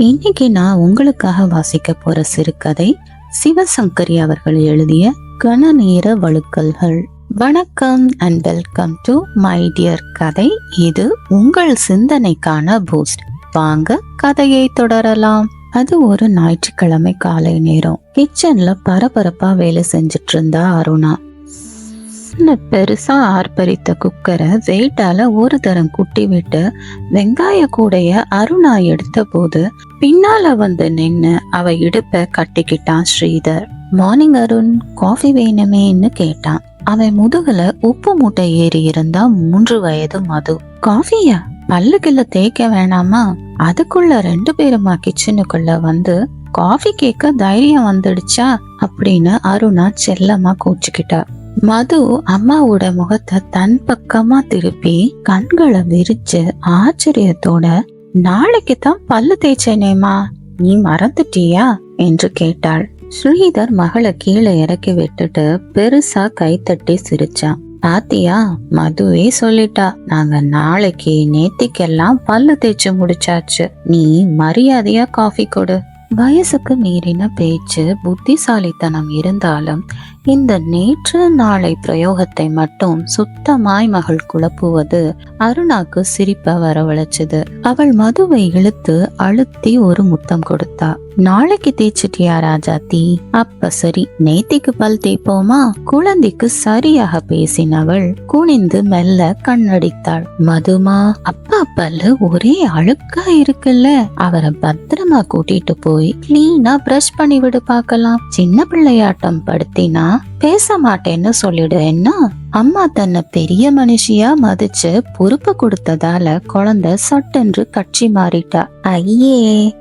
இன்னைக்கு நான் உங்களுக்காக வாசிக்க போற சிறுகதை சிவசங்கரி அவர்கள் எழுதிய கணநேர வழுக்கல்கள். வணக்கம் and welcome to my dear கதை. இது உங்கள் சிந்தனைக்கான பூஸ்ட் வாங்க கதையை தொடரலாம். அது ஒரு ஞாயிற்றுக்கிழமை காலை நேரம். கிச்சன்ல பரபரப்பா வேலை செஞ்சுட்டு இருந்தா அருணா. சின்ன பெருசா ஆர்ப்பரித்த குக்கரை வெயிட்டால ஒரு தரம் குட்டி விட்டு வெங்காய கூடைய அருணா எடுத்த போது பின்னால வந்து நின்னு அவ இடுப்ப கட்டிக்கிட்டான் ஸ்ரீதர். மார்னிங் அருண் காஃபி வேணுமேன்னு கேட்டான். அவன் முதுகுல உப்பு மூட்டை ஏறி இருந்தா மூன்று வயது மது. காஃபியா பல்லுக்குள்ள தேய்க்க வேணாமா? அதுக்குள்ள ரெண்டு பேருமா கிச்சனுக்குள்ள வந்து காஃபி கேட்க தைரியம் வந்துடுச்சா? அப்படின்னு அருணா செல்லமா கூச்சுக்கிட்டா. மது அம்மாவோட முகத்தை தன் பக்கமா திருப்பி கண்களை விரிச்சு ஆச்சரியத்தோட நாளைக்கு தான் பல்லு தேய்ச்சேனேமா நீ மறந்துட்டியா? என்று கேட்டாள். ஸ்ரீதர் மகளை கீழே இறக்கி விட்டுட்டு பெருசா கைத்தட்டி சிரிச்சான். பாத்தியா மதுவே சொல்லிட்டா நாங்க நாளைக்கு நேத்திக்கெல்லாம் பல்லு தேய்ச்சு முடிச்சாச்சு. நீ மரியாதையா காஃபி கொடு. வயசுக்கு மீறின பேச்சு புத்திசாலித்தனம் இருந்தாலும் இந்த நேற்று நாளை பிரயோகத்தை மட்டும் சுத்தமாய் மகள் குழப்புவது அருணாக்கு சிரிப்ப வரவழைச்சது. அவள் மதுவை இழுத்து அழுத்தி ஒரு முத்தம் கொடுத்தா. நாளைக்கு தேய்ச்சிட்டியா ராஜாத்தி? அப்ப சரி நேத்திக்கு பல் தேய்ப்போமா? குழந்தைக்கு சரியாக பேசினவள் குனிந்து மெல்ல கண்ணடித்தாள். மதுமா அப்பா பல்லு ஒரே அழுக்கா இருக்குல்ல. அவரை பத்திரமா கூட்டிட்டு போய் கிளீனா பிரஷ் பண்ணி விடு பாக்கலாம் சின்ன பிள்ளையாட்டம் படுத்தினா か பேச மாட்டேன்னு சொல்லிடு என்ன அம்மா தன்னை பெரிய மனுஷியா மதிச்சு பொறுப்பு கொடுத்ததால குழந்தை சட்டென்று கட்சி மாறிட்டா. ஐயே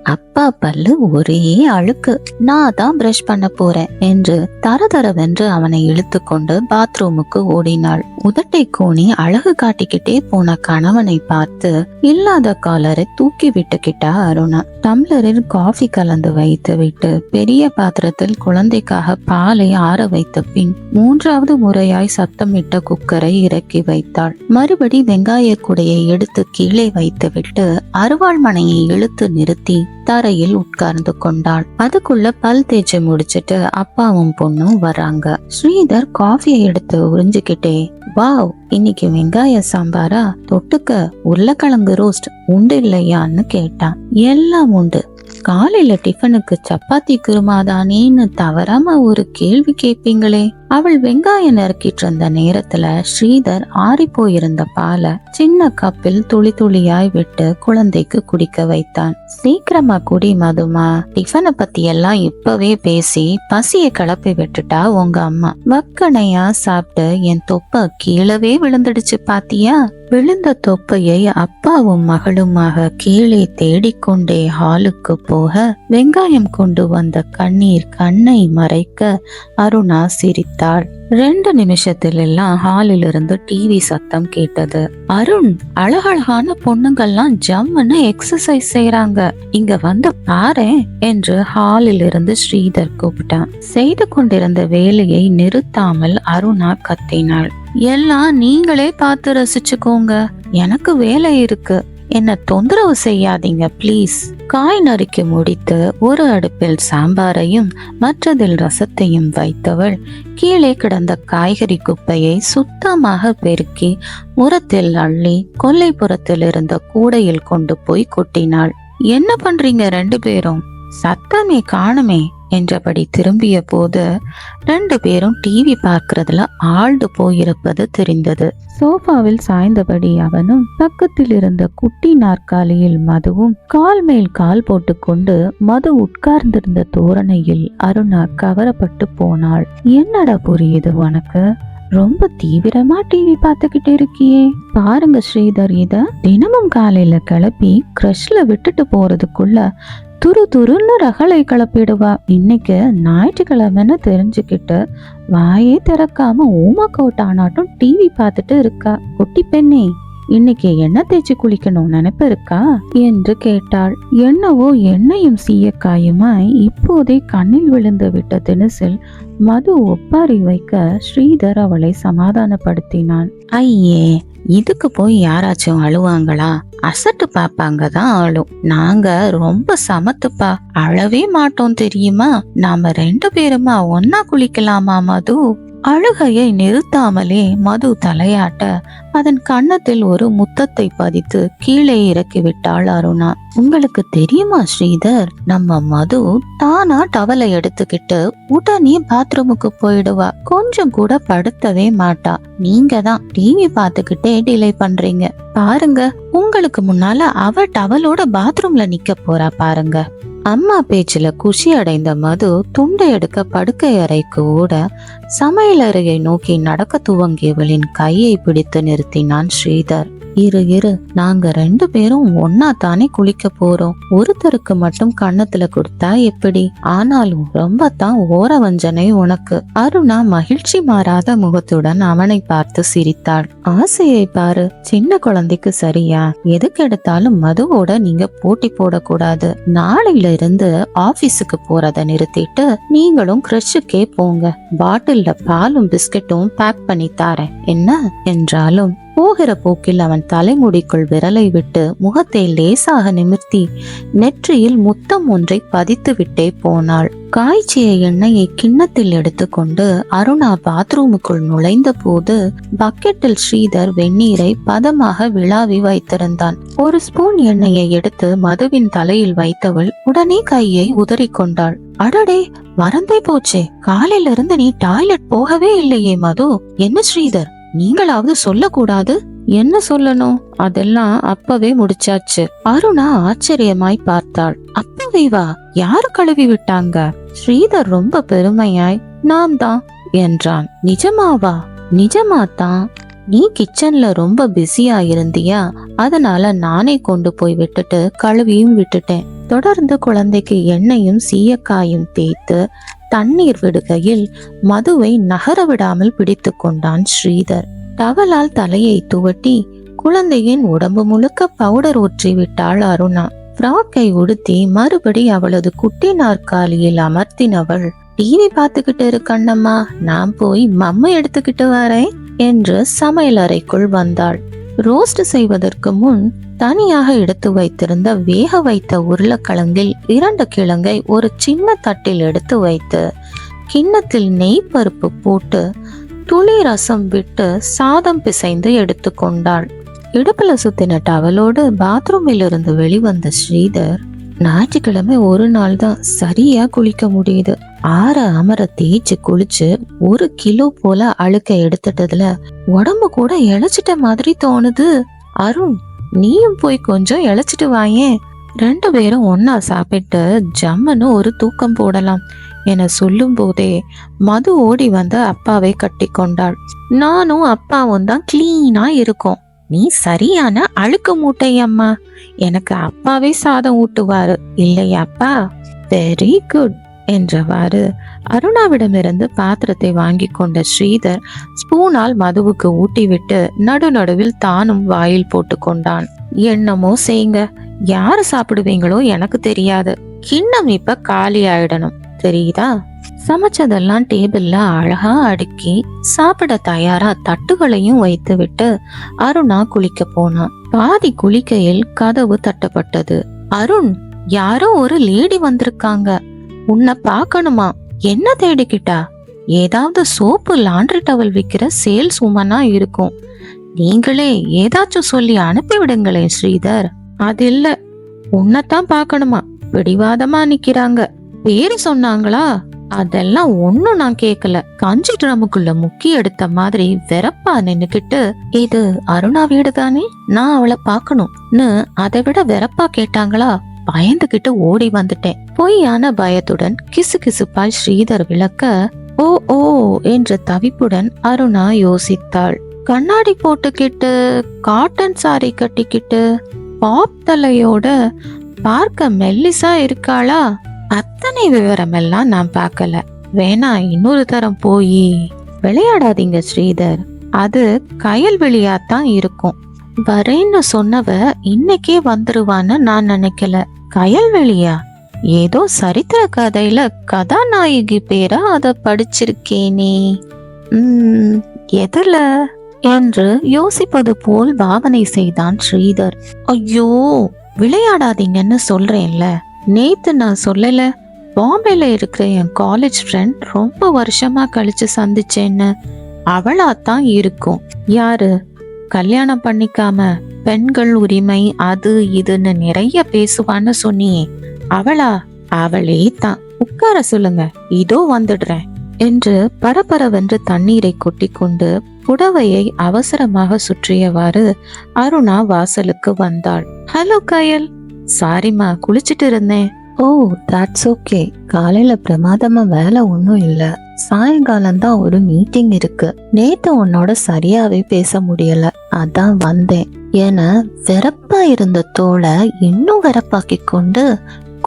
அப்பா பல்லு ஒரே அழுக்கு. நான் தான் பிரஷ் பண்ண போறேன் என்று தரதரவென்று அவனை இழுத்து கொண்டு பாத்ரூமுக்கு ஓடினாள். உதட்டை கூணி அழகு காட்டிக்கிட்டே போன கணவனை பார்த்து இல்லாத காலரை தூக்கி விட்டுக்கிட்டா அருணா. டம்ளரில் காஃபி கலந்து வைத்து விட்டு பெரிய பாத்திரத்தில் குழந்தைக்காக பாலை ஆற வைத்து பின் மூன்றாவது முறையாய் சத்தமிட்ட குக்கரை இறக்கி வைத்தாள். மறுபடி வெங்காய குடையை எடுத்து கீழே வைத்துவிட்டு அருவாள்மனையை இழுத்து நிறுத்தி தரையில் உட்கார்ந்து கொண்டாள். அதுக்குள்ள பல் தேய்ச்சி முடிச்சிட்டு அப்பாவும் பொண்ணும் வராங்க. ஸ்ரீதர் காஃபியை எடுத்து உறிஞ்சுக்கிட்டே வாவ் இன்னைக்கு வெங்காய சாம்பாரா? தொட்டுக்க உருளைக்கிழங்கு ரோஸ்ட் உண்டு இல்லையான்னு கேட்டான். எல்லாம் உண்டு. காலையில டிஃபனுக்கு சப்பாத்தி குருமாதானேன்னு தவறாம ஒரு கேள்வி கேட்பீங்களே அவள் வெங்காயம் நறுக்கிட்டு இருந்த நேரத்துல ஸ்ரீதர் ஆறி போயிருந்த பாலை சின்ன கப்பில் துளி துளியாய் விட்டு குழந்தைக்கு குடிக்க வைத்தான். சீக்கிரமா குடி மதுமா. டிஃபனை பத்தி எல்லாம் இப்பவே பேசி பசிய கிளப்பி விட்டுட்டா உங்க அம்மா. வக்கனையா சாப்பிட்டு என் தொப்ப கீழவே விழுந்துடுச்சு பாத்தியா? விழுந்த தொப்பையை அப்பாவும் மகளுமாக கீழே தேடிக்கொண்டே ஹாலுக்கு போக வெங்காயம் கொண்டு வந்த கண்ணீர் கண்ணை மறைக்க அருணா பார்த்தாள் ரெண்டு நிமிஷத்துல எல்லாம் ஹாலில் இருந்து டிவி சத்தம் கேட்டது. அருண் அழகழகான பொண்ணுங்கள்லாம் ஜம்முன்னு எக்ஸசைஸ் செய்யறாங்க இங்க வந்து பாரு என்று ஹாலில் இருந்து ஸ்ரீதர் கூப்பிட்டான். செய்து கொண்டிருந்த வேலையை நிறுத்தாமல் அருணா கத்தினாள். எல்லாம் நீங்களே பார்த்து ரசிச்சுக்கோங்க. எனக்கு வேலை இருக்கு. என்ன தொந்தரவு செய்யாதீங்க ப்ளீஸ் காய் நறுக்கி முடித்து ஒரு அடுப்பில் சாம்பாரையும் மற்றதில் ரசத்தையும் வைத்தவள் கீழே கிடந்த காய்கறி குப்பையை சுத்தமாக பெருக்கி முரத்தில் அள்ளி கொல்லைப்புறத்தில் இருந்த கூடையில் கொண்டு போய் கொட்டினாள். என்ன பண்றீங்க ரெண்டு பேரும்? சத்தமே காணுமே. என்றபடி திரும்பிய போது ரெண்டு பேரும் டிவி பார்க்கறதுல ஆழ்ந்து போயிருப்பது தெரிந்தது. சோஃபாவில் சாய்ந்தபடி அவனும் பக்கத்தில் இருந்த குட்டி நாற்காலியில் மதுவும் கால் மேல் கால் போட்டுக்கொண்டு மது உட்கார்ந்திருந்த தோரணையில் அருணா கவரப்பட்டு போனாள். என்னடா புரியுது உனக்கு? ரொம்ப தீவிரமா டிவி பார்த்துக்கிட்டு இருக்கியே. பாருங்க ஸ்ரீதர் இத தினமும் காலையில கிளப்பி கிரஷ்ல விட்டுட்டு போறதுக்குள்ள துரு துருன்னு ரகளை கிளப்பிடுவா. இன்னைக்கு ஞாயிற்றுக்கிழமைன்னு தெரிஞ்சுக்கிட்டு வாயே திறக்காம ஊமா கோட்டானாட்டும் டிவி பார்த்துட்டு இருக்கா. குட்டி பெண்ணே இன்னைக்கு என்ன தேய்ச்சி குளிக்கணும் நினைப்பு இருக்கா? என்று கேட்டாள். என்னவோ எண்ணெயும் சீயக்காயுமாய் இப்போதே கண்ணில் விழுந்து விட்ட தினசில் மது ஒப்பாரி வைக்க ஸ்ரீதர் அவளை சமாதானப்படுத்தினான். ஐயே இதுக்கு போய் யாராச்சும் அழுவாங்களா? அசட்டு பாப்பாங்க தான் ஆளும். நாங்க ரொம்ப சமத்துப்பா. அழவே மாட்டோம் தெரியுமா? நாம ரெண்டு பேருமா ஒன்னா குளிக்கலாமா மது? அழுகையை நிறுத்தாமலே மது தலையாட்ட அதன் கன்னத்தில் ஒரு முத்தத்தை பதித்து கீழே இறக்கிவிட்டாள் அருணா. உங்களுக்கு தெரியுமா ஸ்ரீதர்? நம்ம மது தானா டவலை எடுத்துக்கிட்டு உடனே பாத்ரூமுக்கு போயிடுவா. கொஞ்சம் கூட படுத்தவே மாட்டா. நீங்க தான் டிவி பார்த்துக்கிட்டே டிலே பண்றீங்க. பாருங்க உங்களுக்கு முன்னால அவ டவலோட பாத்ரூம்ல நிக்க போறா பாருங்க. அம்மா பேச்சில் குஷி அடைந்த மது துண்டை எடுக்க படுக்கை அறைக்கு ஓட சமையலறையை நோக்கி நடக்க துவங்கியவளின் கையை பிடித்து நிறுத்தினான் ஸ்ரீதர். இரு இரு. நாங்க ரெண்டு பேரும் ஒன்னா தானே குளிக்க போறோம். ஒருத்தருக்கு மட்டும் கண்ணத்துல கொடுத்தா எப்படி? ஆனாலும் ரொம்ப தான் ஓர வஞ்சனை உனக்கு. அருணா மகிழ்ச்சி மாறாத முகத்துடன் அவனை பார்த்து சிரித்தாள். ஆசையை பாரு சின்ன குழந்தைக்கு சரியா? எதுக்கு எடுத்தாலும் மதுவோட நீங்க போட்டி போடக்கூடாது. நாளையில இருந்து ஆபீஸுக்கு போறத நிறுத்திட்டு நீங்களும் கிரஷுக்கே போங்க. பாட்டில்ல பாலும் பிஸ்கட்டும் பேக் பண்ணி தாரேன். என்ன? என்றாலும் போகிற போக்கில் அவன் தலைமுடிக்குள் விரலை விட்டு முகத்தை லேசாக நிமிர்த்தி நெற்றியில் முத்தம் ஒன்றை பதித்து விட்டே போனாள். காய்ச்சிய எண்ணெயை கிண்ணத்தில் எடுத்துக்கொண்டு அருணா பாத்ரூமுக்குள் நுழைந்த போது பக்கெட்டில் ஸ்ரீதர் வெந்நீரை பதமாக விழாவி வைத்திருந்தான். ஒரு ஸ்பூன் எண்ணெயை எடுத்து மதுவின் தலையில் வைத்தவள் உடனே கையை உதறிக்கொண்டாள். அடடே மறந்தே போச்சே. காலையிலிருந்து நீ டாய்லெட் போகவே இல்லையே மது. என்ன ஸ்ரீதர்? நீங்களாவது சொல்லக்கூடாது? என்ன சொல்லணும்? அதெல்லாம் அப்பவே முடிச்சாச்சு. அருணா ஆச்சரியமாய் பார்த்தாள். அப்பவே வா. யாரு கழுவி விட்டாங்க? ஸ்ரீதர் ரொம்ப பெருமையாய். நாம் தான். என்றான். நிஜமாவா நிஜமா தான். நீ கிச்சன்ல ரொம்ப பிஸியா இருந்தியா? அதனால நானே கொண்டு போய் விட்டுட்டு கழுவியும் விட்டுட்டேன். தொடர்ந்து குழந்தைக்கு எண்ணெயும் சீயக்காயும் தேய்த்து தண்ணீர் விடுகையில் மதுவை நகர விடாமல் பிடித்து கொண்டான் ஸ்ரீதர். டவலால் தலையை துவட்டி குழந்தையின் உடம்பு முழுக்க பவுடர் ஊற்றி விட்டாள் அருணா. ஃப்ராக்கை உடுத்தி மறுபடி அவளது குட்டி நாற்காலியில் அமர்த்தினவள் டிவி பார்த்துக்கிட்டு இருக்கண்ணம்மா நான் போய் மம்மை எடுத்துக்கிட்டு வரேன் என்று சமையல் அறைக்குள் வந்தாள். ரோஸ்ட் செய்வதற்கு முன் தனியாக எடுத்து வைத்திருந்த வேக வைத்த உருளைக்கிழங்கில் இரண்டு கிழங்கை ஒரு சின்ன தட்டில் எடுத்து வைத்து கிண்ணத்தில் நெய் பருப்பு போட்டு துளி ரசம் விட்டு சாதம் பிசைந்து எடுத்துக்கொண்டாள் இடுப்புல சுத்தின டவலோடு பாத்ரூமில் இருந்து வெளிவந்த ஸ்ரீதர் ஞாயிற்றுக்கிழமை ஒரு நாள் தான் சரியா குளிக்க முடியுது. ஆற அமர தேய்ச்சி குளிச்சு ஒரு கிலோ போல அழுக்க எடுத்துட்டதுல உடம்பு கூட இழைச்சிட்ட மாதிரி தோணுது. அருண் நீயும் போய் கொஞ்சம் இழைச்சிட்டு வாயேன். ரெண்டு பேரும் ஒன்னா சாப்பிட்டு ஜம்முன்னு ஒரு தூக்கம் போடலாம் என சொல்லும் போதே மது ஓடி வந்து அப்பாவை கட்டி கொண்டாள். நானும் அப்பாவும் தான் கிளீனா இருக்கோம். நீ சரியான அழுக்கு மூட்டை அம்மா. எனக்கு அப்பாவே சாதம் ஊட்டுவாரு. இல்லையாப்பா? வெரி குட் என்றவாறு அருணாவிடமிருந்து பாத்திரத்தை வாங்கி கொண்ட ஸ்ரீதர் ஸ்பூனால் மதுவுக்கு ஊட்டிவிட்டு நடு நடுவில் தானும் வாயில் போட்டு கொண்டான். என்னமோ செய்யுங்க. யாரு சாப்பிடுவீங்களோ எனக்கு தெரியாது. கிண்ணம் இப்ப காலி ஆயிடணும். தெரியுதா? சமைச்சதெல்லாம் டேபிள்ல அழகா அடுக்கி சாப்பிட தயாரா தட்டுகளையும் வைத்து விட்டு அருணா குளிக்க போனான். பாதி குளிக்கையில் கதவு தட்டப்பட்டது. அருண் யாரோ ஒரு லேடி வந்திருக்காங்க. உன்னை பார்க்கணுமா? என்ன தேடிக்கிட்டா? ஏதாவது சோப்பு லாண்ட்ரி டவல் விற்கிற சேல்ஸ் உமனா இருக்கும். நீங்களே ஏதாச்சும் சொல்லி அனுப்பி விடுங்களேன் ஸ்ரீதர். அது இல்ல. உன்னைத்தான் பார்க்கணுமா? பிடிவாதமா நிக்கிறாங்க. பேரு சொன்னாங்களா? அதெல்லாம் ஒண்ணும் நான் கேக்கல. கஞ்சி ட்ரமுக்குள்ள முக்கி எடுத்த மாதிரி வெறப்பா நின்னுக்கிட்டு இது அருணா வீடு தானே நான் அவளை பார்க்கணும்னு அதை விட வெறப்பா கேட்டாங்களா? பயந்துகிட்டு ஓடி வந்துட்டேன். பொய்யான பயத்துடன் கிசு கிசுப்பாய் ஸ்ரீதர் விளக்க ஓ ஓ என்ற தவிப்புடன் அருணா யோசித்தாள். கண்ணாடி போட்டுக்கிட்டு காட்டன் சாரி கட்டிக்கிட்டு பாப் தலையோட பார்க்க மெல்லிசா இருக்காளா? அத்தனை விவரமெல்லாம் நான் பார்க்கல. வேணா இன்னொரு தரம் போய். விளையாடாதீங்க ஸ்ரீதர். அது கயல்வெளியாத்தான் இருக்கும். வரேன்னு சொன்னவ இன்னைக்கே வந்துருவான்னு நான் நினைக்கல. கயல்வெளியா ஏதோ சரித்திர கதையில கதாநாயகி பேரா அத படிச்சிருக்கேனே. உம் எதுல? என்று யோசிப்பது போல் பாவனை செய்தான் ஸ்ரீதர். ஐயோ விளையாடாதீங்கன்னு சொல்றேன்ல. நேத்து நான் சொல்லல பாம்பேல இருக்கிற என் காலேஜ் ஃப்ரெண்ட் ரொம்ப வருஷமா கழிச்சு சந்திச்சேன்னு. அவளா தான் இருக்கும். யாரு? கல்யாணம் பண்ணிக்காம பெண்கள் உரிமை அது இதுன்னு நிறைய பேசுவான்னு சொன்னியே. அவளா? அவளே தான். உட்கார சொல்லுங்க. இதோ வந்துடுறேன் என்று பரபரவென்று தண்ணீரை கொட்டிக்கொண்டு புடவையை அவசரமாக சுற்றியவாறு அருணா வாசலுக்கு வந்தாள். ஹலோ கயல். சாரிம்மா குளிச்சிட்டு இருந்தேன். ஓ தட்ஸ் ஓகே காலையில பிரமாதமா வேலை ஒன்றும் இல்லை. சாயங்காலம் தான் ஒரு மீட்டிங் இருக்கு. நேத்து உன்னோட சரியாவே பேச முடியல. அதான் வந்தேன். என வெறப்பா இருந்த தோலை இன்னும் வெறப்பாக்கி கொண்டு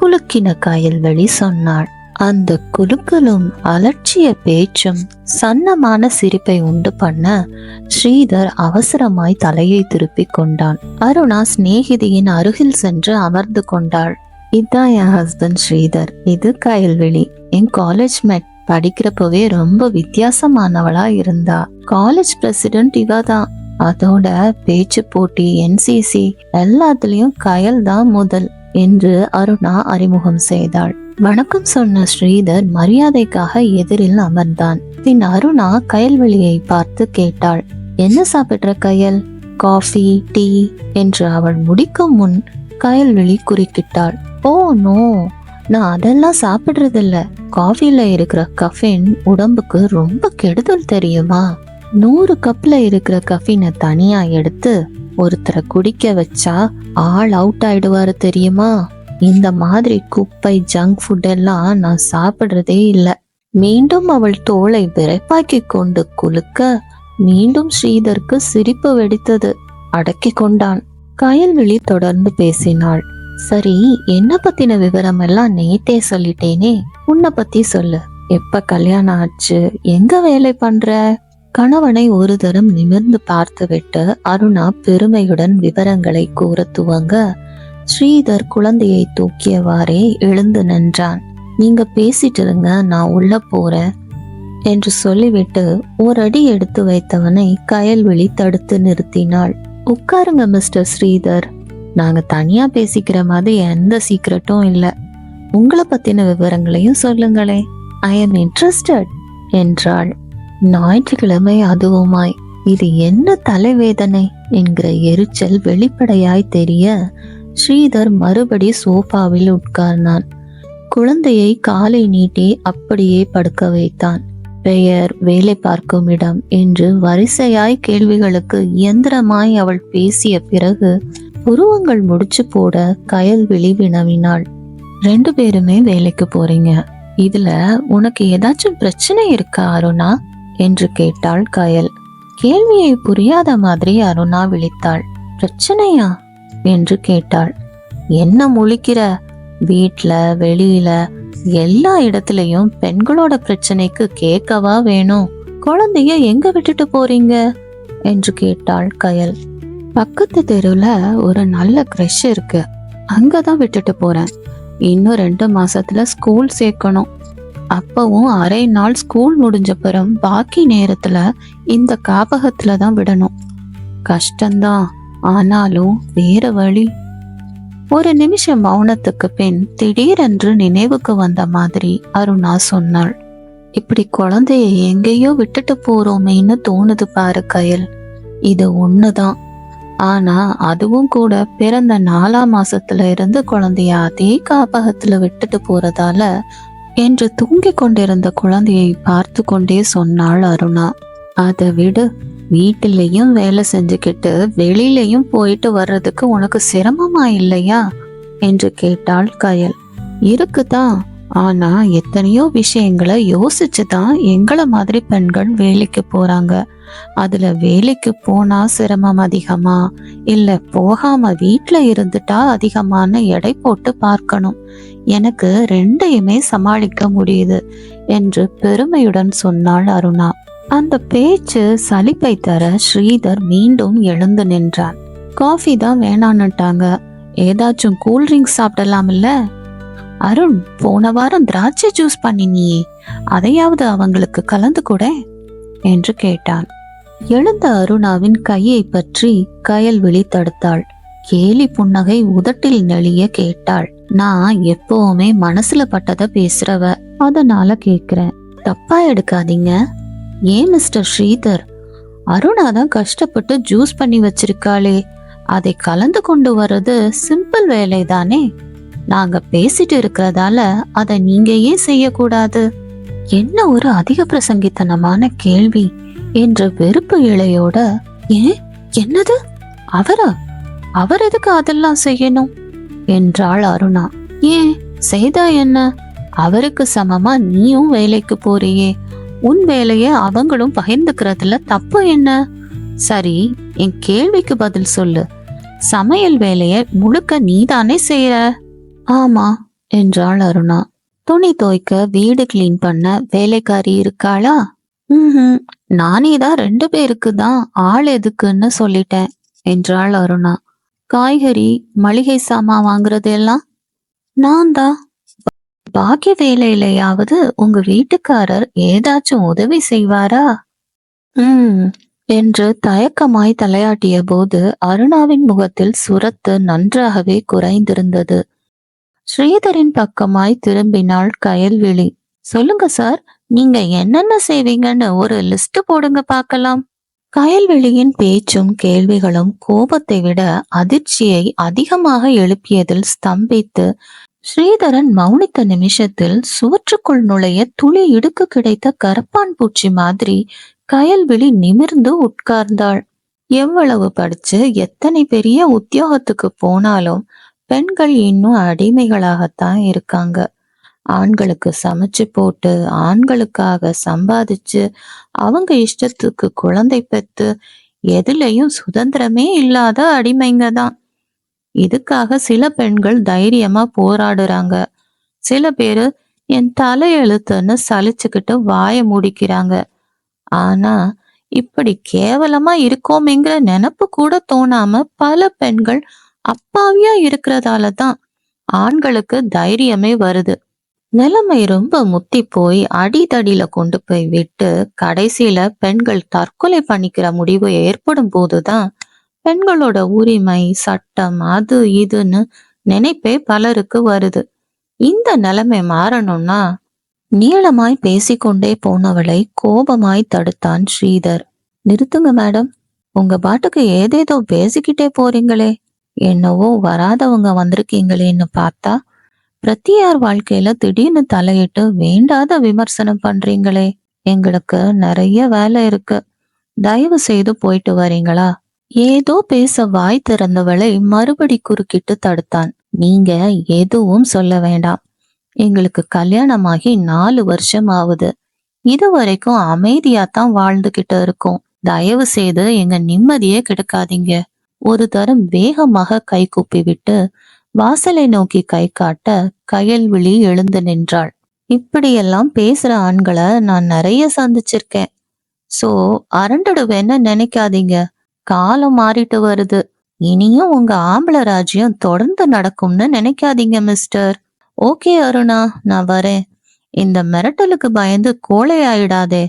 குலுக்கின காயல்வழி சொன்னாள். அந்த குலுக்கலும் அலட்சிய பேச்சும் சன்னமான சிரிப்பை உண்டு பண்ண ஸ்ரீதர் அவசரமாய் தலையை திருப்பிக் கொண்டான். அருணா சிநேகிதியின் அருகில் சென்று அமர்ந்து கொண்டாள். இதுதான் என் ஹஸ்பண்ட் ஸ்ரீதர். இது கயல்வெளி என் காலேஜ் மேட் படிக்கிறப்பவே ரொம்ப வித்தியாசமானவளா இருந்தா. காலேஜ் பிரசிடென்ட் இவ தான் அதோட பேச்சு போட்டி என்சிசி எல்லாத்துலயும் கயல் தான் முதல் என்று அருணா அறிமுகம் செய்தாள். வணக்கம் சொன்ன ஸ்ரீதர் மரியாதைக்காக எதிரில் அமர்ந்தான். பின் அருணா கயல்வெளியை பார்த்து கேட்டாள். என்ன சாப்பிடுற கயல்? காஃபி டீ என்று அவள் முடிக்கும் முன் கயல்வெளி குறுக்கிட்டாள். ஓ நோ நான் அதெல்லாம் சாப்பிட்றதில்ல. காஃபியில் இருக்கிற கஃபின் உடம்புக்கு ரொம்ப கெடுதல் தெரியுமா? நூறு கப்பில் இருக்கிற கஃபினை தனியாக எடுத்து ஒருத்தரை குடிக்க வச்சா ஆள் அவுட் ஆயிடுவாரு தெரியுமா? இந்த மாதிரி குப்பை ஜங்க் ஃபுட் எல்லாம் நான் சாப்பிட்றதே இல்லை. மீண்டும் அவள் தோலை விரைப்பாக்கி கொண்டு குலுக்க மீண்டும் ஸ்ரீதருக்கு சிரிப்பு வெடித்தது. அடக்கி கொண்டான். கயல்விழி தொடர்ந்து பேசினாள். சரி என்ன பத்தின விவரம் எல்லாம் நேத்தே சொல்லிட்டேனே. உன்னை பத்தி சொல்லு. எப்ப கல்யாணம் ஆச்சு? எங்க வேலை பண்ற? கணவனை ஒரு தரம் நிமிர்ந்து பார்த்துவிட்டு அருணா பெருமையுடன் விவரங்களை கூற துவங்க ஸ்ரீதர் குழந்தையை தூக்கியவாறே எழுந்து நின்றான். நீங்க பேசிட்டு இருங்க நான் உள்ள போறேன் என்று சொல்லிவிட்டு ஒரு அடி எடுத்து வைத்தவனை கயல்வெளி தடுத்து நிறுத்தினாள். உட்காருங்க மிஸ்டர் ஸ்ரீதர். நாங்க தனியா பேசிக்கிற மாதிரி எந்த சீக்கிரட்டும் இல்லை. உங்களை பத்தின விவரங்களையும் சொல்லுங்களே. ஐ எம் இன்ட்ரெஸ்டட் என்றாள். ஞாயிற்றுக்கிழமை அதுவுமாய். இது என்ன தலைவேதனை? என்கிற எரிச்சல் வெளிப்படையாய் தெரிய ஸ்ரீதர் மறுபடி சோஃபாவில் உட்கார்ந்தான். குழந்தையை காலை நீட்டி அப்படியே படுக்க வைத்தான். பெயர் வேலை பார்க்கும் இடம் என்று வரிசையாய் கேள்விகளுக்கு இயந்திரமாய் அவள் பேசிய பிறகு புருவங்கள் முடிச்சு போட கயல் விழி வினவினாள். ரெண்டு பேருமே வேலைக்கு போறீங்க. இதுல உனக்கு ஏதாச்சும் பிரச்சனை இருக்கா அருணா? என்று கேட்டாள் கயல். கேள்வியை புரியாத மாதிரி அருணா விழித்தாள். பிரச்சனையா? என்று கேட்டாள். என்ன முழிக்கிற? வீட்ல வெளியில எல்லா இடத்துலயும் பெண்களோட பிரச்சனைக்கு கேட்கவா வேணும்? குழந்தைய எங்க விட்டுட்டு போறீங்க? என்று கேட்டாள் கயல். பக்கத்து தெருவில் ஒரு நல்ல க்ரெஷ் இருக்கு. அங்கதான் விட்டுட்டு போகிறேன் இன்னும் ரெண்டு மாசத்துல ஸ்கூல் சேர்க்கணும். அப்பவும் அரை நாள் ஸ்கூல் முடிஞ்ச பிறம் பாக்கி நேரத்துல இந்த காப்பகத்துல தான் விடணும். கஷ்டம்தான். ஆனாலும் வேற வழி. ஒரு நிமிஷம் மௌனத்துக்கு பின் திடீரென்று நினைவுக்கு வந்த மாதிரி அருணா சொன்னாள். இப்படி குழந்தைய எங்கேயோ விட்டுட்டு போறோமேன்னு தோணுது பாரு கயல். இது ஒண்ணுதான். ஆனா அதுவும் கூட பிறந்த நாலாம் மாசத்துல இருந்து குழந்தைய அதே காப்பகத்துல விட்டுட்டு போறதால என்று தூங்கிக் கொண்டிருந்த குழந்தையை பார்த்து கொண்டே சொன்னாள் அருணா. அதை விடு. வீட்டிலையும் வேலை செஞ்சுக்கிட்டு வெளியிலையும் போயிட்டு வர்றதுக்கு உனக்கு சிரமமா இல்லையா? என்று கேட்டாள் கயல். இருக்குதான். ஆனா எத்தனையோ விஷயங்களை யோசிச்சுதான் எங்களை மாதிரி பெண்கள் வேலைக்கு போறாங்க. அதுல வேலைக்கு போனா சிரமம் அதிகமா இல்ல போகாம வீட்ல இருந்துட்டா அதிகமான எடை போட்டு பார்க்கணும். எனக்கு ரெண்டையுமே சமாளிக்க முடியுது என்று பெருமையுடன் சொன்னாள் அருணா. அந்த பேச்சு சலிப்பை தர ஸ்ரீதர் மீண்டும் எழுந்து நின்றான் காஃபி தான் வேணான்னுட்டாங்க. ஏதாச்சும் கூல் சாப்பிடலாம் சாப்பிடலாம்ல? அருண் போன வாரம் திராட்சை ஜூஸ் பண்ணினியே. அதையாவது அவங்களுக்கு கலந்து கூட என்று கேட்டான். எழுந்த அருணாவின் கையை பற்றி கயல்விழி தடுத்தாள். கேலி புன்னகை உதட்டில் நெளிய கேட்டாள். நான் எப்பவுமே மனசுல பட்டத பேசுறவ. அதனால கேக்குறேன். தப்பா எடுக்காதீங்க. ஏன் மிஸ்டர் ஸ்ரீதர்? அருணா தான் கஷ்டப்பட்டு ஜூஸ் பண்ணி வச்சிருக்காளே. அதை கலந்து கொண்டு வர்றது சிம்பிள் வேலை தானே நாங்க பேசிட்டு இருக்கிறதால அதை நீங்க ஏன் செய்யக்கூடாது? என்ன ஒரு அதிக பிரசங்கித்தனமான கேள்வி. என்று வெறுப்பு இழையோட ஏன் என்னது? அவரா? அவர் எதுக்கு அதெல்லாம் செய்யணும்? என்றாள் அருணா. ஏன்? செய்தா என்ன? அவருக்கு சமமா நீயும் வேலைக்கு போறியே. உன் வேலைய அவங்களும் பகிர்ந்துக்கிறதுல தப்பு என்ன? சரி என் கேள்விக்கு பதில் சொல்லு. சமையல் வேலைய முழுக்க நீதானே செய்யற ஆமா என்றாள் அருணா. துணி துவைக்க வீடு கிளீன் பண்ண வேலைக்காரி இருக்காளா? ம் நானே தான் ரெண்டு பேருக்கு தான் ஆள் எதுக்குன்னு சொல்லிட்டேன் என்றாள் அருணா. காய்கறி மளிகை சாமான் வாங்குறது எல்லாம் நான் தான். பாக்கிய வேலையிலையாவது உங்க வீட்டுக்காரர் ஏதாச்சும் உதவி செய்வாரா? ம் என்று தயக்கமாய் தலையாட்டிய போது அருணாவின் முகத்தில் சுரத்து நன்றாகவே குறைந்திருந்தது. ஸ்ரீதரின் பக்கமாய் திரும்பினாள் கயல்விழி. சொல்லுங்க சார் நீங்க என்னென்ன செய்வீங்கன்னு ஒரு லிஸ்ட் போடுங்க பார்க்கலாம். கயல்வெளியின் பேச்சும் கேள்விகளும் கோபத்தை விட அதிர்ச்சியை அதிகமாக எழுப்பியதில் ஸ்தம்பித்து ஸ்ரீதரன் மௌனித்த நிமிஷத்தில் சுவற்றுக்குள் நுழைய துளி இடுக்கு கிடைத்த கரப்பான் பூச்சி மாதிரி கயல்விழி நிமிர்ந்து உட்கார்ந்தாள். எவ்வளவு படிச்சு எத்தனை பெரிய உத்தியோகத்துக்கு போனாலும் பெண்கள் இன்னும் அடிமைகளாகத்தான் இருக்காங்க. ஆண்களுக்கு சமைச்சு போட்டு ஆண்களுக்காக சம்பாதிச்சு அவங்க இஷ்டத்துக்கு குழந்தை பெத்து எதுலயும் சுதந்திரமே இல்லாத அடிமைங்க தான். இதுக்காக சில பெண்கள் தைரியமா போராடுறாங்க. சில பேரு என் தலையெழுத்துன்னு சலிச்சுக்கிட்டு வாய மூடிக்கிறாங்க. ஆனா இப்படி கேவலமா இருக்கோமேங்கிற நினப்பு கூட தோணாம பல பெண்கள் அப்பாவியா இருக்கிறதால தான் ஆண்களுக்கு தைரியமே வருது. நிலைமை ரொம்ப முத்தி போய் அடிதடியில கொண்டு போய் விட்டு கடைசியில பெண்கள் தற்கொலை பண்ணிக்கிற முடிவு ஏற்படும் போதுதான் பெண்களோட உரிமை சட்டம் அது இதுன்னு நினைப்பே பலருக்கு வருது. இந்த நிலைமை மாறணும்னா நீளமாய் பேசிக்கொண்டே போனவளை கோபமாய் தடுத்தான் ஸ்ரீதர். நிறுத்துங்க மேடம் உங்க பாட்டுக்கு ஏதேதோ பேசிக்கிட்டே போறீங்களே என்னவோ வராதவங்க வந்திருக்கீங்களேன்னு பார்த்தா பிரத்தியார் வாழ்க்கையில திடீர்னு தலையிட்டு வேண்டாத விமர்சனம் பண்றீங்களே. எங்களுக்கு நிறைய வேலை இருக்கு. தயவு செய்து போயிட்டு வரீங்களா? ஏதோ பேச வாய் திறந்தவளை மறுபடி குறுக்கிட்டு தடுத்தான். நீங்க எதுவும் சொல்ல வேண்டாம். எங்களுக்கு கல்யாணமாகி நாலு வருஷம் ஆகுது இது வரைக்கும் அமைதியா தான் வாழ்ந்துகிட்டு இருக்கோம். தயவு செய்து எங்க நிம்மதியே கெடுக்காதீங்க. ஒரு தரம் வேகமாக கை கூப்பி விட்டு வாசலை நோக்கி கை காட்ட கயல்விழி எழுந்து நின்றாள். இப்படியெல்லாம் பேசுற ஆண்களை நான் நிறைய சந்திச்சிருக்கேன். சோ அரண்டடுவேன்னு நினைக்காதீங்க. காலம் மாறிட்டு வருது. இனியும் உங்க ஆம்பளை ராஜ்யம் தொடர்ந்து நடக்கும்னு நினைக்காதீங்க மிஸ்டர். ஓகே அருணா நான் வரேன். இந்த மிரட்டலுக்கு பயந்து கோழையாயிடாதே.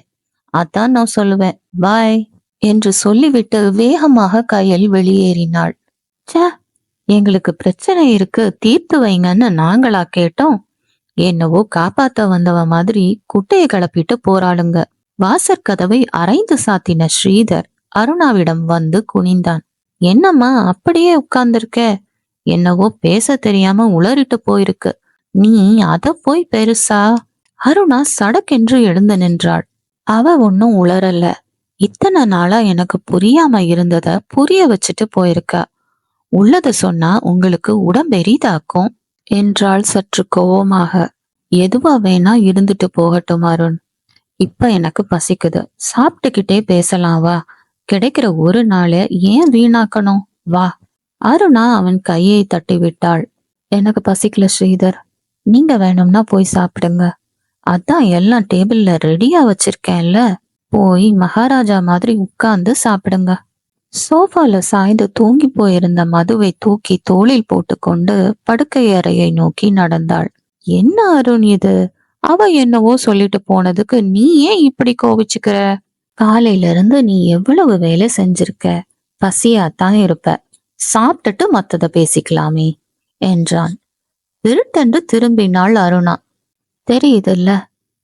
அதான் நான் சொல்லுவேன். பாய் என்று சொல்லிவிட்டு வேகமாக கையில் வெளியேறினாள். ச்சே எங்களுக்கு பிரச்சனை இருக்கு தீர்த்து வைங்கன்னு நாங்களா கேட்டோம். என்னவோ காப்பாத்த வந்தவ மாதிரி குட்டையை கிளப்பிட்டு போராளுங்க வாசற்கதவை அரைந்து சாத்தின ஸ்ரீதர் அருணாவிடம் வந்து குனிந்தான். என்னம்மா அப்படியே உட்கார்ந்திருக்க? என்னவோ பேச தெரியாம உளறிட்டு போயிருக்கு. நீ அத போய் பெருசா? அருணா சடக்கென்று எழுந்து நின்றாள். அவ ஒன்னும் உளரல இத்தனை நாளா எனக்கு புரியாம இருந்தத புரிய வச்சுட்டு போயிருக்கா. உள்ளத சொன்னா உங்களுக்கு உடம்பெரிதாக்கும் என்றாள் சற்று கோவமாக எதுவா வேணா இருந்துட்டு போகட்டும் அருண். இப்ப எனக்கு பசிக்குது. சாப்பிட்டுக்கிட்டே பேசலாம் வா. கிடைக்கிற ஒரு நாளை ஏன் வீணாக்கணும்? வா. அருணா அவன் கையை தட்டி விட்டாள் எனக்கு பசிக்கல ஸ்ரீதர். நீங்க வேணும்னா போய் சாப்பிடுங்க. அதான் எல்லாம் டேபிள்ல ரெடியா வச்சிருக்கேன்ல. போய் மகாராஜா மாதிரி உட்கார்ந்து சாப்பிடுங்க. சோஃபால சாய்ந்து தூங்கி போயிருந்த மதுவை தூக்கி தோளில் போட்டுக்கொண்டு படுக்கை அறையை நோக்கி நடந்தாள். என்ன அருண் இது? அவ என்னவோ சொல்லிட்டு போனதுக்கு நீ ஏன் இப்படி கோவிச்சுக்கிற? காலையில இருந்து நீ எவ்வளவு வேலை செஞ்சிருக்க? பசியாத்தான் இருப்ப. சாப்பிட்டுட்டு மத்தத பேசிக்கலாமே என்றான். விருட்டென்று திரும்பினாள் அருணா. தெரியுதுல்ல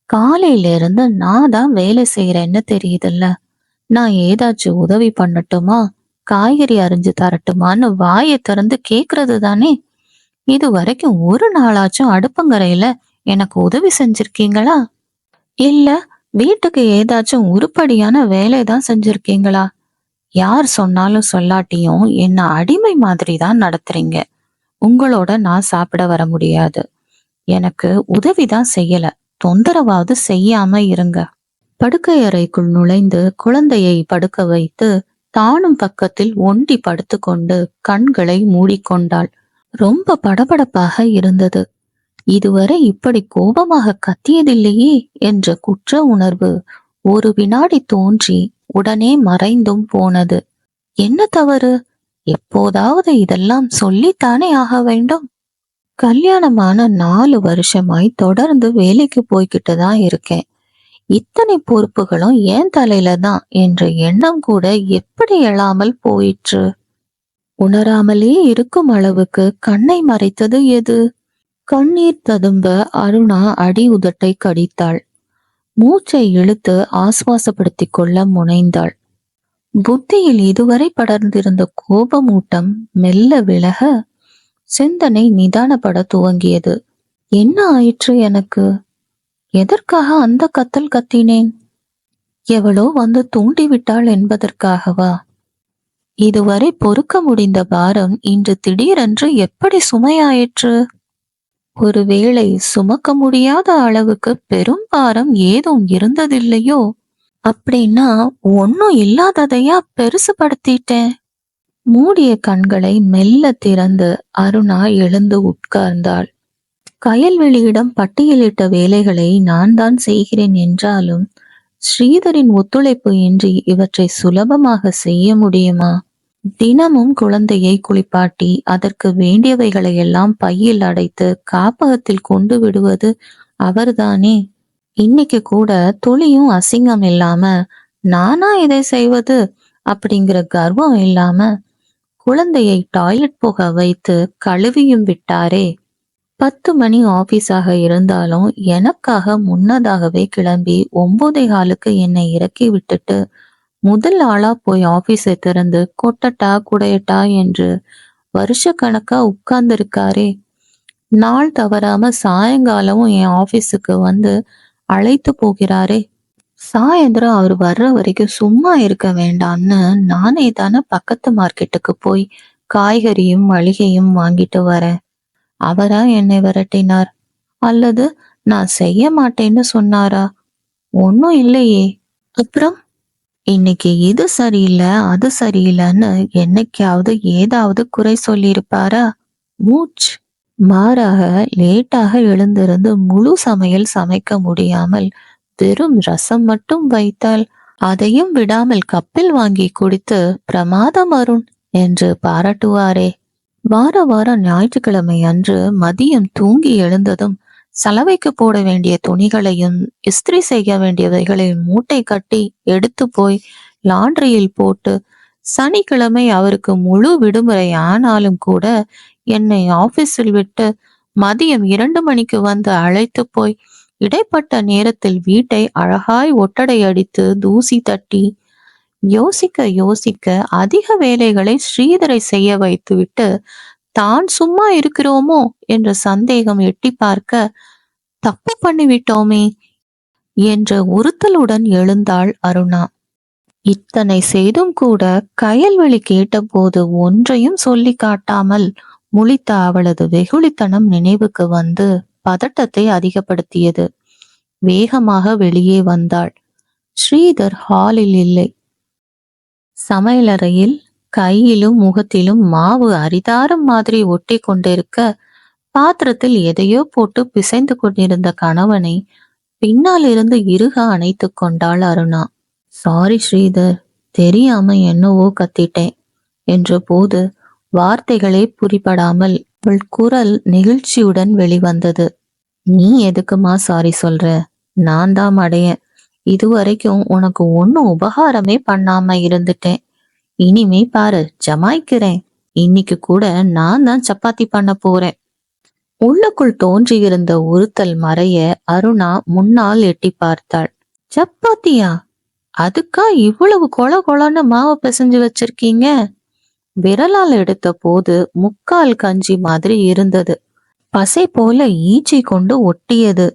காலையில இருந்து நான் தான் வேலை செய்யறேன்னு தெரியுதுல்ல. நான் ஏதாச்சும் உதவி பண்ணட்டுமா? காய்கறி அரிஞ்சு தரட்டுமான்னு வாயை திறந்து கேக்குறது தானே? இது வரைக்கும் ஒரு நாளாச்சும் அடுப்பங்கரையில எனக்கு உதவி செஞ்சிருக்கீங்களா? இல்ல வீட்டுக்கு ஏதாச்சும் உருப்படியான வேலை தான் செஞ்சிருக்கீங்களா? யார் சொன்னாலும் சொல்லாட்டியும் என்ன அடிமை மாதிரி தான் நடத்துறீங்க. உங்களோட நான் சாப்பிட வர முடியாது. எனக்கு உதவிதான் செய்யல. தொந்தரவாவது செய்யாம இருங்க. படுக்கை அறைக்குள் நுழைந்து குழந்தையை படுக்க வைத்து தானும் பக்கத்தில் ஒண்டி படுத்துக்கொண்டு கண்களை மூடிக்கொண்டாள். ரொம்ப படபடப்பாக இருந்தது. இதுவரை இப்படி கோபமாக கத்தியதில்லையே என்ற குற்ற உணர்வு ஒரு வினாடி தோன்றி உடனே மறைந்தும் போனது. என்ன தவறு? எப்போதாவது இதெல்லாம் சொல்லித்தானே ஆக வேண்டும்? கல்யாணமான நாலு வருஷமாய் தொடர்ந்து வேலைக்கு போய்கிட்டு தான் இருக்கேன். இத்தனை பொறுப்புகளும் ஏன் தலையில தான் என்ற எண்ணம் கூட எப்படி எழாமல் போயிற்று? உணராமலே இருக்கும் அளவுக்கு கண்ணை மறைத்தது எது? கண்ணீர் ததும்ப அருணா அடி உதட்டை கடித்தாள். மூச்சை இழுத்து ஆசுவாசப்படுத்திக் கொள்ள முனைந்தாள். புத்தியில் இதுவரை படர்ந்திருந்த கோபமூட்டம் மெல்ல விலக சிந்தனை நிதானப்பட துவங்கியது. என்ன ஆயிற்று எனக்கு? எதற்காக அந்த கத்தல் கத்தினேன்? எவளோ வந்து தூண்டிவிட்டாள் என்பதற்காகவா? இதுவரை பொறுக்க முடிந்த பாரம் இன்று திடீரென்று எப்படி சுமையாயிற்று? ஒருவேளை சுமக்க முடியாத அளவுக்கு பெரும் பாரம் ஏதும் இருந்ததில்லையோ? அப்படின்னா ஒன்னும் இல்லாததையா பெருசுபடுத்திட்டேன்? மூடிய கண்களை மெல்ல திறந்து அருணா எழுந்து உட்கார்ந்தாள். கயல்வெளியிடம் பட்டியலிட்ட வேலைகளை நான் தான் செய்கிறேன் என்றாலும் ஸ்ரீதரின் ஒத்துழைப்பு இன்றி இவற்றை சுலபமாக செய்ய முடியுமா? தினமும் குழந்தையை குளிப்பாட்டி அதற்கு வேண்டியவைகளை எல்லாம் பையில் அடைத்து காப்பகத்தில் கொண்டு விடுவது அவர்தானே? இன்னைக்கு கூட துளியும் அசிங்கம் இல்லாம நானா இதை செய்வது? அப்படிங்கிற கர்வம் இல்லாம குழந்தையை டாய்லெட் போக வைத்து கழுவியும் விட்டாரே? பத்து மணி ஆபீஸாக இருந்தாலும் எனக்காக முன்னதாகவே கிளம்பி ஒன்பதே காலுக்கு என்னை இறக்கி விட்டுட்டு முதல் ஆளா போய் ஆபீஸை திறந்து கொட்டட்டா குடையட்டா என்று வருஷ கணக்கா உட்கார்ந்துருக்காரே. நாள் தவறாம சாயங்காலமும் என் ஆபீஸுக்கு வந்து அழைத்து போகிறாரே. சாயந்தரம் அவர் வர்ற வரைக்கும் சும்மா இருக்க வேண்டாம்னு நானே தானே பக்கத்து மார்க்கெட்டுக்கு போய் காய்கறியும் மளிகையும் வாங்கிட்டு வரேன். அவரா என்னை விரட்டினார். அல்லது நான் செய்ய மாட்டேன்னு சொன்னாரா? ஒன்னும் இல்லையே. அப்புறம்? இன்னைக்கு இது சரியில்லை அது சரியில்லைன்னு என்னைக்காவது ஏதாவது குறை சொல்லியிருப்பாரா? மூச் மாறாக லேட்டாக எழுந்திருந்து முழு சமையல் சமைக்க முடியாமல் வெறும் ரசம் மட்டும் வைத்தால் அதையும் விடாமல் கப்பில் வாங்கி குடித்து பிரமாதம் அருண் என்று பாராட்டுவாரே. வார வாரம் ஞாயிற்றுக்கிழமை அன்று மதியம் தூங்கி எழுந்ததும் சலவைக்கு போட வேண்டிய துணிகளையும் இஸ்திரி செய்ய வேண்டியவைகளையும் மூட்டை கட்டி எடுத்து போய் லாண்டரியில் போட்டு சனிக்கிழமை அவருக்கு முழு விடுமுறை ஆனாலும் கூட என்னை ஆபீஸில் விட்டு மதியம் இரண்டு மணிக்கு வந்து அழைத்து போய் இடைப்பட்ட நேரத்தில் வீட்டை அழகாய் ஒட்டடை அடித்து தூசி தட்டி யோசிக்க யோசிக்க அதிக வேலைகளை ஸ்ரீதரை செய்ய வைத்துவிட்டு தான் சும்மா இருக்கிறோமோ? என்ற சந்தேகம் எட்டி பார்க்க தப்பு பண்ணிவிட்டோமே என்ற உறுத்தலுடன் எழுந்தாள் அருணா. இத்தனை செய்தும் கூட கயல்வெளி கேட்டபோது ஒன்றையும் சொல்லி காட்டாமல் முழித்த அவளது வெகுளித்தனம் நினைவுக்கு வந்து பதட்டத்தை அதிகப்படுத்தியது. வேகமாக வெளியே வந்தாள். ஸ்ரீதர் ஹாலில் இல்லை. சமையலறையில் கையிலும் முகத்திலும் மாவு அரிதாரம் மாதிரி ஒட்டி கொண்டிருக்க பாத்திரத்தில் எதையோ போட்டு பிசைந்து கொண்டிருந்த கணவனை பின்னால் இருந்து இருக அணைத்து கொண்டாள் அருணா. சாரி ஸ்ரீதர். தெரியாம என்னவோ கத்திட்டேன் என்ற போது வார்த்தைகளே புரிபடாமல் அவள் குரல் நெகிழ்ச்சியுடன் வெளிவந்தது. நீ எதுக்குமா சாரி சொல்ற? நான் தான் அடையேன். இதுவரைக்கும் உனக்கு ஒன்னும் உபகாரமே பண்ணாம இருந்துட்டேன். இனிமே பாரு ஜமாய்க்கிறேன். இன்னைக்கு கூட நான் தான் சப்பாத்தி பண்ண போறேன். உள்ளுக்குள் தோன்றியிருந்த உறுத்தல் மறைய அருணா முன்னால் எட்டி பார்த்தாள். சப்பாத்தியா? அதுக்கா இவ்வளவு கொல கொலன்னு மாவு பிசைஞ்சு வச்சிருக்கீங்க? விரலால் எடுத்த போது முக்கால் கஞ்சி மாதிரி இருந்தது. பசை போல ஈச்சை கொண்டு ஒட்டியது.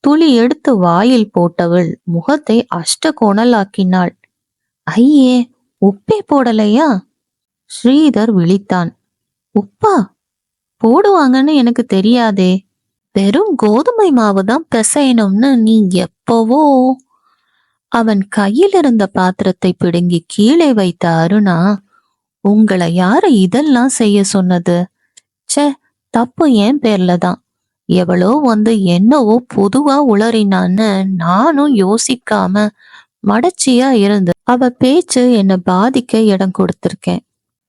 துளி எடுத்து வாயில் போட்டவள் முகத்தை அஷ்ட கோணலாக்கினாள் ஐயே உப்பே போடலையா? ஸ்ரீதர் விழித்தான். உப்பா? போடுவாங்கன்னு எனக்கு தெரியாதே. வெறும் கோதுமை மாவு தான் பிசையணும்னு நீ எப்பவோ. அவன் கையில் இருந்த பாத்திரத்தை பிடுங்கி கீழே வைத்த அருணா உங்களை யாரு இதெல்லாம் செய்ய சொன்னது? ச்சே தப்பு என் பேர்ல தான். எவளோ வந்து என்னவோ பொதுவா உளறினான்னு நானும் யோசிக்காம மடச்சியா இருந்து அவ பேச்சு என்னை பாதிக்க இடம் கொடுத்திருக்கேன்.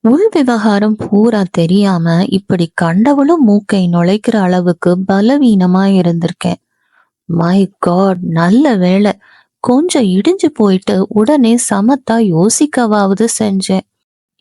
உள் விவகாரம் பூரா தெரியாம இப்படி கண்டவளும் மூக்கை நுழைக்கிற அளவுக்கு பலவீனமா இருந்திருக்கேன். மை காட் நல்ல வேளை. கொஞ்சம் இடிஞ்சு போயிட்டு உடனே சமத்தா யோசிக்கவாவது செஞ்சேன்.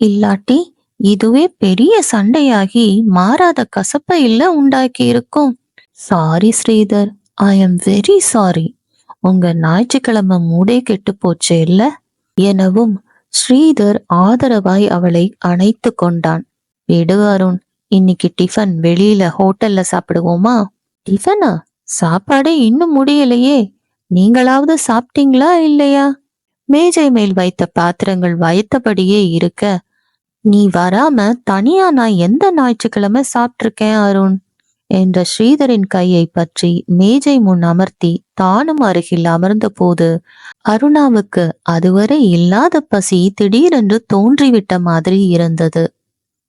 இல்லாட்டி இதுவே பெரிய சண்டையாகி மாறாத கசப்பை இல்ல உண்டாக்கி இருக்கும் sorry Sridhar I am very sorry உங்க ஞாயிற்றுக்கிழமை மூடே கெட்டு போச்சு இல்ல? எனவும் ஸ்ரீதர் ஆதரவாய் அவளை அணைத்து கொண்டான். விடு அருண் இன்னைக்கு டிஃபன் வெளியில ஹோட்டல்ல சாப்பிடுவோமா? டிஃபனா? சாப்பாடே இன்னும் முடியலையே. நீங்களாவது சாப்பிட்டீங்களா இல்லையா? மேஜை மேல் வைத்த பாத்திரங்கள் வைத்தபடியே இருக்க. நீ வராம தனியா நான் எந்த ஞாயிற்றுக்கிழமை சாப்பிட்டிருக்கேன் அருண்? என்ற ஸ்ரீதரின் கையை பற்றி மேஜை முன் அமர்த்தி தானும் அருகில் அமர்ந்த போது அருணாவுக்கு அதுவரை இல்லாத பசி திடீரென்று தோன்றிவிட்ட மாதிரி இருந்தது.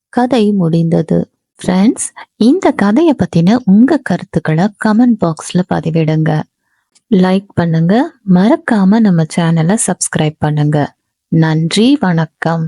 கதை முடிந்தது. ஃப்ரெண்ட்ஸ் இந்த கதையை பத்தின உங்க கருத்துக்களை கமெண்ட் பாக்ஸ்ல பதிவிடுங்க. லைக் பண்ணுங்க. மறக்காம நம்ம சேனலை சப்ஸ்கிரைப் பண்ணுங்க. நன்றி வணக்கம்.